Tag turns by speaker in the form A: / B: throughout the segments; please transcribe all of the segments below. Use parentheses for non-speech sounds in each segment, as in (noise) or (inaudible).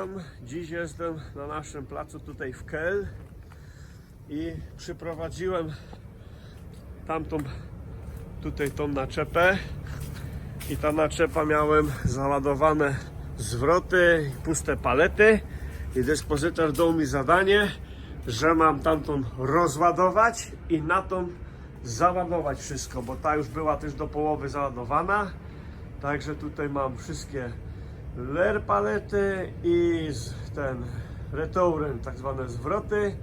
A: witam. Dziś jestem na naszym placu tutaj w Kel i przyprowadziłem tamtą tutaj tą naczepę i ta naczepa miałem załadowane zwroty i puste palety i dyspozytor dał mi zadanie, że mam tamtą rozładować i na tą załadować wszystko, bo ta już była też do połowy załadowana. Także tutaj mam wszystkie ler palety i ten retouren, tak zwane zwroty.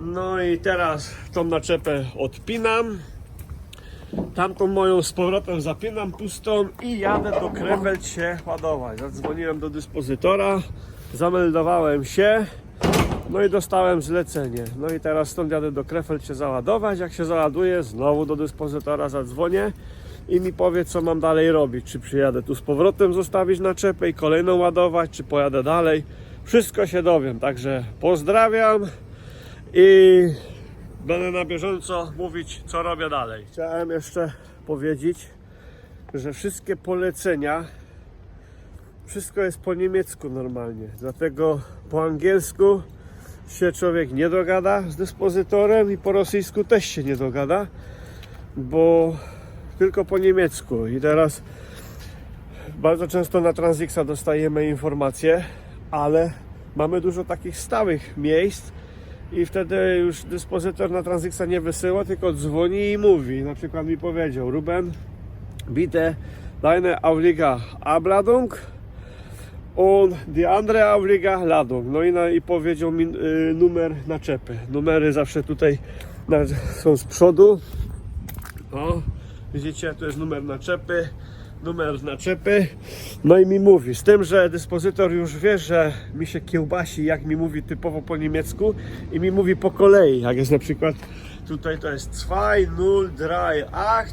A: No i teraz tą naczepę odpinam. Tamtą moją z powrotem zapinam pustą i jadę do Krefeld się ładować. Zadzwoniłem do dyspozytora, zameldowałem się, no i dostałem zlecenie. No i teraz stąd jadę do Krefeld się załadować. Jak się załaduję, znowu do dyspozytora zadzwonię i mi powie, co mam dalej robić. Czy przyjadę tu z powrotem zostawić naczepę i kolejną ładować, czy pojadę dalej. Wszystko się dowiem, także pozdrawiam i będę na bieżąco mówić, co robię dalej. Chciałem jeszcze powiedzieć, że wszystkie polecenia, wszystko jest po niemiecku normalnie, dlatego po angielsku się człowiek nie dogada z dyspozytorem i po rosyjsku też się nie dogada, bo tylko po niemiecku. I teraz bardzo często na Transixa dostajemy informacje, ale mamy dużo takich stałych miejsc i wtedy już dyspozytor na Transixa nie wysyła, tylko dzwoni i mówi. Na przykład mi powiedział, Ruben, bitte deine Auflieger Abladung und die andere Auflieger Ladung. No i, na, i powiedział mi y, numer naczepy. Numery zawsze tutaj na, są z przodu. O, widzicie, tu jest numer naczepy, numer naczepy. No i mi mówi, z tym, że dyspozytor już wie, że mi się kiełbasi, jak mi mówi typowo po niemiecku i mi mówi po kolei. Jak jest na przykład tutaj to jest 2, 0, 3, 8.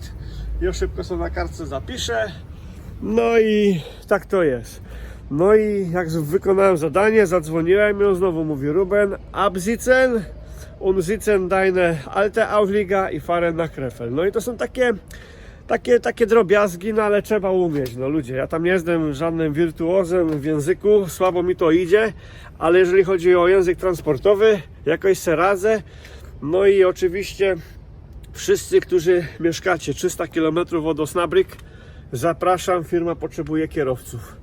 A: Ja szybko sobie na kartce zapiszę. No i tak to jest. No i jak wykonałem zadanie, zadzwoniłem on znowu mówi Ruben, absitzen und sitzen deine alte Auflieger i fahren na Krefel. No i to są takie, takie, takie drobiazgi, no ale trzeba umieć, no ludzie. Ja tam nie jestem żadnym wirtuozem w języku, słabo mi to idzie, ale jeżeli chodzi o język transportowy, jakoś se radzę. No i oczywiście wszyscy, którzy mieszkacie 300 km od Osnabrück, zapraszam, firma potrzebuje kierowców.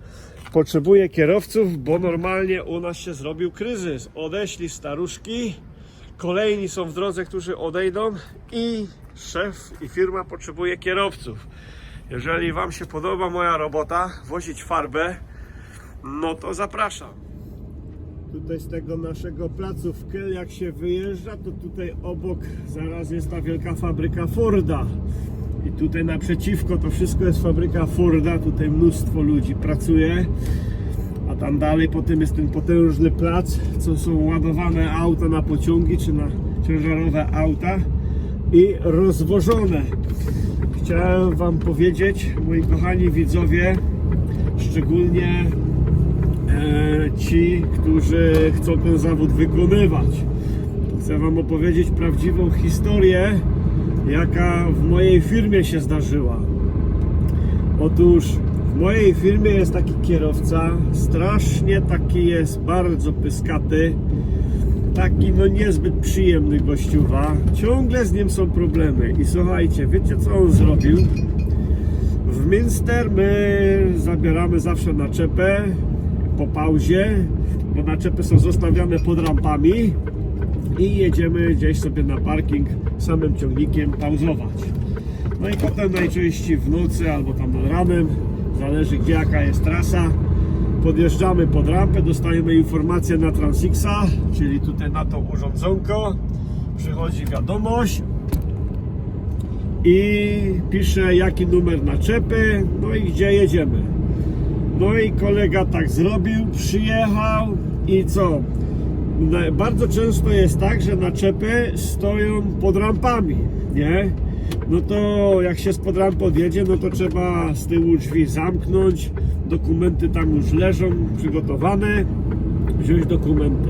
A: Potrzebuje kierowców, bo normalnie u nas się zrobił kryzys. Odeśli staruszki, kolejni są w drodze, którzy odejdą i szef i firma potrzebuje kierowców. Jeżeli Wam się podoba moja robota, wozić farbę, no to zapraszam. Tutaj z tego naszego placu w Kel, jak się wyjeżdża, to tutaj obok zaraz jest ta wielka fabryka Forda. I tutaj naprzeciwko to wszystko jest fabryka Forda, tutaj mnóstwo ludzi pracuje. A tam dalej potem jest ten potężny plac, co są ładowane auta na pociągi czy na ciężarowe auta i rozwożone. Chciałem Wam powiedzieć, moi kochani widzowie, szczególnie e, ci, którzy chcą ten zawód wykonywać. Chcę Wam opowiedzieć prawdziwą historię, jaka w mojej firmie się zdarzyła. Otóż w mojej firmie jest taki kierowca, strasznie taki jest bardzo pyskaty, taki no niezbyt przyjemny gościuwa. Ciągle z nim są problemy. I słuchajcie, wiecie co on zrobił? W Minster my zabieramy zawsze naczepę po pauzie, bo naczepy są zostawiane pod rampami i jedziemy gdzieś sobie na parking samym ciągnikiem pauzować. No i potem najczęściej w nocy albo tam nad ranem, zależy gdzie jaka jest trasa, podjeżdżamy pod rampę, dostajemy informację na Transixa, czyli tutaj na to urządzonko, przychodzi wiadomość, i pisze jaki numer naczepy, no i gdzie jedziemy. No i kolega tak zrobił, przyjechał i co? Bardzo często jest tak, że naczepy stoją pod rampami, nie? No to jak się spod rampy odjedzie, no to trzeba z tyłu drzwi zamknąć, dokumenty tam już leżą przygotowane, wziąć dokumenty.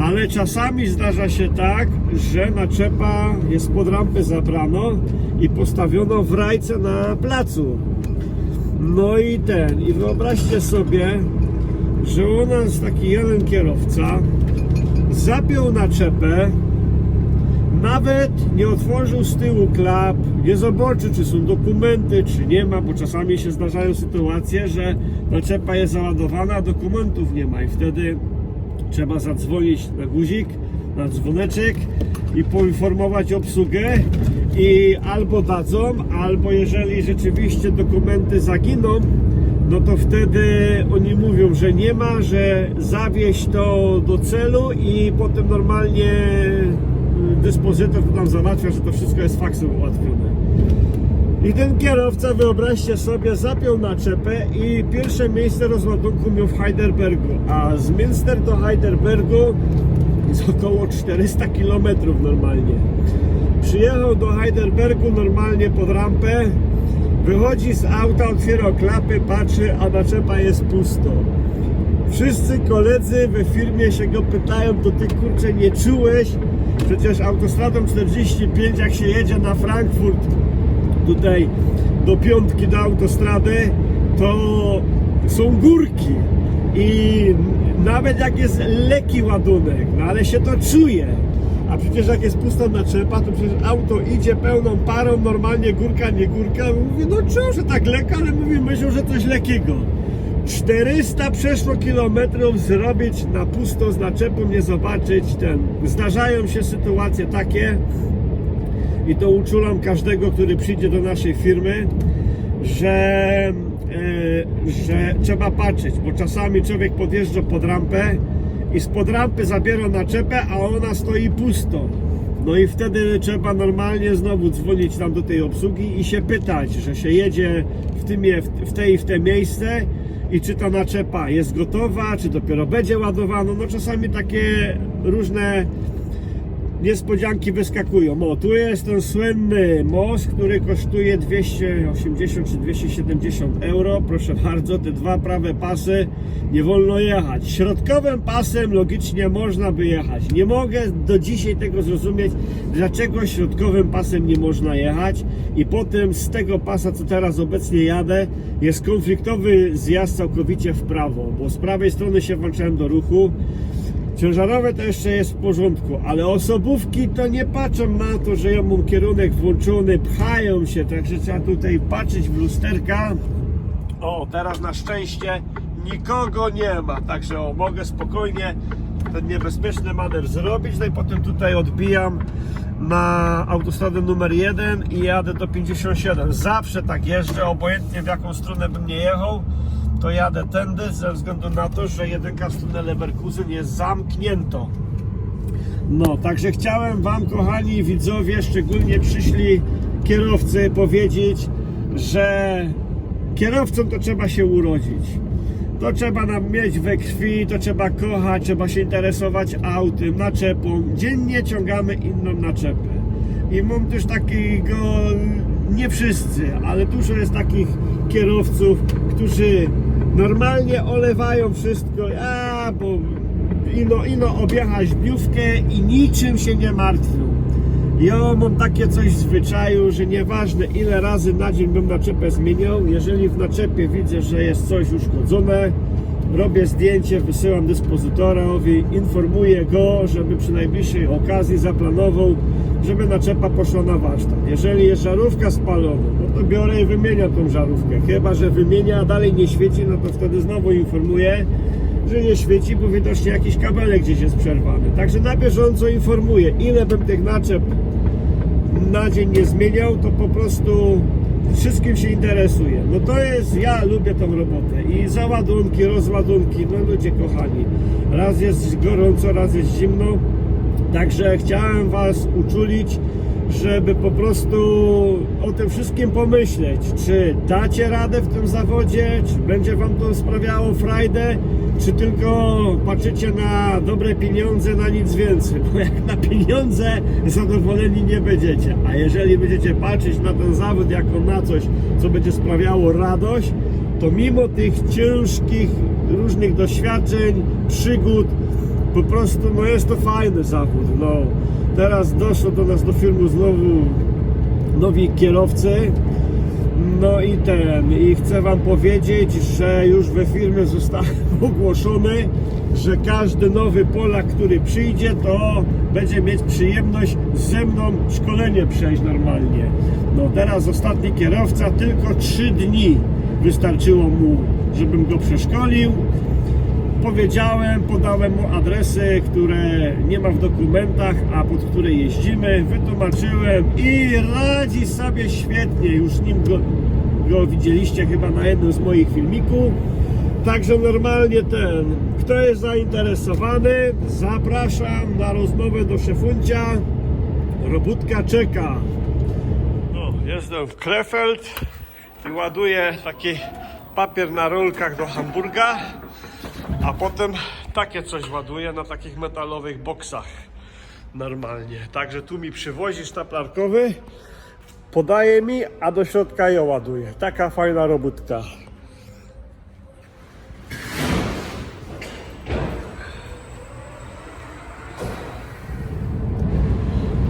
A: Ale czasami zdarza się tak, że naczepa jest pod rampę zabrano i postawiono w rajce na placu. No i ten, i wyobraźcie sobie, że u nas taki jeden kierowca zapiął naczepę, nawet nie otworzył z tyłu klap, nie zobaczył, czy są dokumenty, czy nie ma, bo czasami się zdarzają sytuacje, że naczepa jest załadowana, a dokumentów nie ma i wtedy trzeba zadzwonić na guzik, na dzwoneczek i poinformować obsługę i albo dadzą, albo jeżeli rzeczywiście dokumenty zaginą, no to wtedy oni mówią, że nie ma, że zawieźć to do celu i potem normalnie y, dyspozytor to tam załatwia, że to wszystko jest faksem ułatwione. I ten kierowca, wyobraźcie sobie, zapiął naczepę i pierwsze miejsce rozładunku miał w Heidelbergu, a z Münster do Heidelbergu jest około 400 km normalnie. Przyjechał do Heidelbergu normalnie pod rampę, wychodzi z auta, otwiera klapy, patrzy, a naczepa jest pusto. Wszyscy koledzy we firmie się go pytają, to ty kurczę nie czułeś? Przecież autostradą 45 jak się jedzie na Frankfurt tutaj do piątki do autostrady, to są górki i nawet jak jest lekki ładunek, no ale się to czuje. A przecież jak jest pusta naczepa, to przecież auto idzie pełną parą, normalnie górka, nie górka. Mówi, no czuł, że tak lekko, ale mówi, myślą, że coś lekkiego. 400 przeszło kilometrów zrobić na pusto z naczepą, nie zobaczyć ten. Zdarzają się sytuacje takie, i to uczulam każdego, który przyjdzie do naszej firmy, że, e, że trzeba patrzeć, bo czasami człowiek podjeżdża pod rampę i spod rampy zabiera naczepę, a ona stoi pusto. No i wtedy trzeba normalnie znowu dzwonić tam do tej obsługi i się pytać, że się jedzie w, tym, w te i w te miejsce i czy ta naczepa jest gotowa, czy dopiero będzie ładowana. No czasami takie różne niespodzianki wyskakują. O, tu jest ten słynny most, który kosztuje 280 czy 270 euro. Proszę bardzo, te dwa prawe pasy nie wolno jechać. Środkowym pasem logicznie można by jechać. Nie mogę do dzisiaj tego zrozumieć, dlaczego środkowym pasem nie można jechać. I potem z tego pasa, co teraz obecnie jadę, jest konfliktowy zjazd całkowicie w prawo, bo z prawej strony się włączałem do ruchu. Ciężarowe to jeszcze jest w porządku, ale osobówki to nie patrzą na to, że ja mam kierunek włączony, pchają się, także trzeba tutaj patrzeć w lusterka. O, teraz na szczęście nikogo nie ma, także o, mogę spokojnie ten niebezpieczny manewr zrobić, no i potem tutaj odbijam na autostradę numer 1 i jadę do 57. Zawsze tak jeżdżę, obojętnie w jaką stronę bym nie jechał to jadę tędy ze względu na to, że jedynka w stronę Leverkusen jest zamknięto. No, także chciałem Wam, kochani widzowie, szczególnie przyszli kierowcy, powiedzieć, że kierowcom to trzeba się urodzić. To trzeba nam mieć we krwi, to trzeba kochać, trzeba się interesować autem, naczepą. Dziennie ciągamy inną naczepę. I mam też takiego, nie wszyscy, ale dużo jest takich kierowców, którzy normalnie olewają wszystko, a bo ino, ino objecha żbiówkę i niczym się nie martwią. Ja mam takie coś w zwyczaju, że nieważne ile razy na dzień bym naczepę zmieniał, jeżeli w naczepie widzę, że jest coś uszkodzone, robię zdjęcie, wysyłam dyspozytorowi, informuję go, żeby przy najbliższej okazji zaplanował, żeby naczepa poszła na warsztat. Jeżeli jest żarówka spalona, no to biorę i wymieniam tą żarówkę. Chyba, że wymienia, a dalej nie świeci, no to wtedy znowu informuję, że nie świeci, bo widocznie jakiś kabelek gdzieś jest przerwany. Także na bieżąco informuję, ile bym tych naczep na dzień nie zmieniał, to po prostu wszystkim się interesuje. No to jest, ja lubię tą robotę. I załadunki, rozładunki, no ludzie kochani, raz jest gorąco, raz jest zimno, także chciałem Was uczulić, żeby po prostu o tym wszystkim pomyśleć, czy dacie radę w tym zawodzie, czy będzie Wam to sprawiało frajdę, czy tylko patrzycie na dobre pieniądze, na nic więcej, bo jak na pieniądze zadowoleni nie będziecie, a jeżeli będziecie patrzeć na ten zawód jako na coś, co będzie sprawiało radość, to mimo tych ciężkich różnych doświadczeń, przygód, po prostu no jest to fajny zawód, no. Teraz doszło do nas do filmu znowu nowi kierowcy. No i ten, i chcę Wam powiedzieć, że już we firmie zostało (laughs) ogłoszone, że każdy nowy Polak, który przyjdzie, to będzie mieć przyjemność ze mną szkolenie przejść normalnie. No teraz ostatni kierowca, tylko 3 dni wystarczyło mu, żebym go przeszkolił. Powiedziałem, podałem mu adresy, które nie ma w dokumentach, a pod które jeździmy. Wytłumaczyłem i radzi sobie świetnie. Już nim go, go widzieliście chyba na jednym z moich filmików. Także normalnie ten, kto jest zainteresowany, zapraszam na rozmowę do szefuncia. Robótka czeka. No, jestem w Krefeld i ładuję taki papier na rolkach do Hamburga, a potem takie coś ładuję na takich metalowych boksach normalnie. Także tu mi przywozi sztaplarkowy, podaje mi, a do środka ja ładuję. Taka fajna robótka.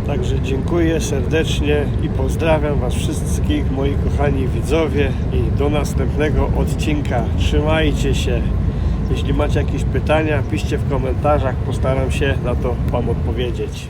A: Także dziękuję serdecznie i pozdrawiam Was wszystkich, moi kochani widzowie i do następnego odcinka. Trzymajcie się. Jeśli macie jakieś pytania, piszcie w komentarzach, postaram się na to Wam odpowiedzieć.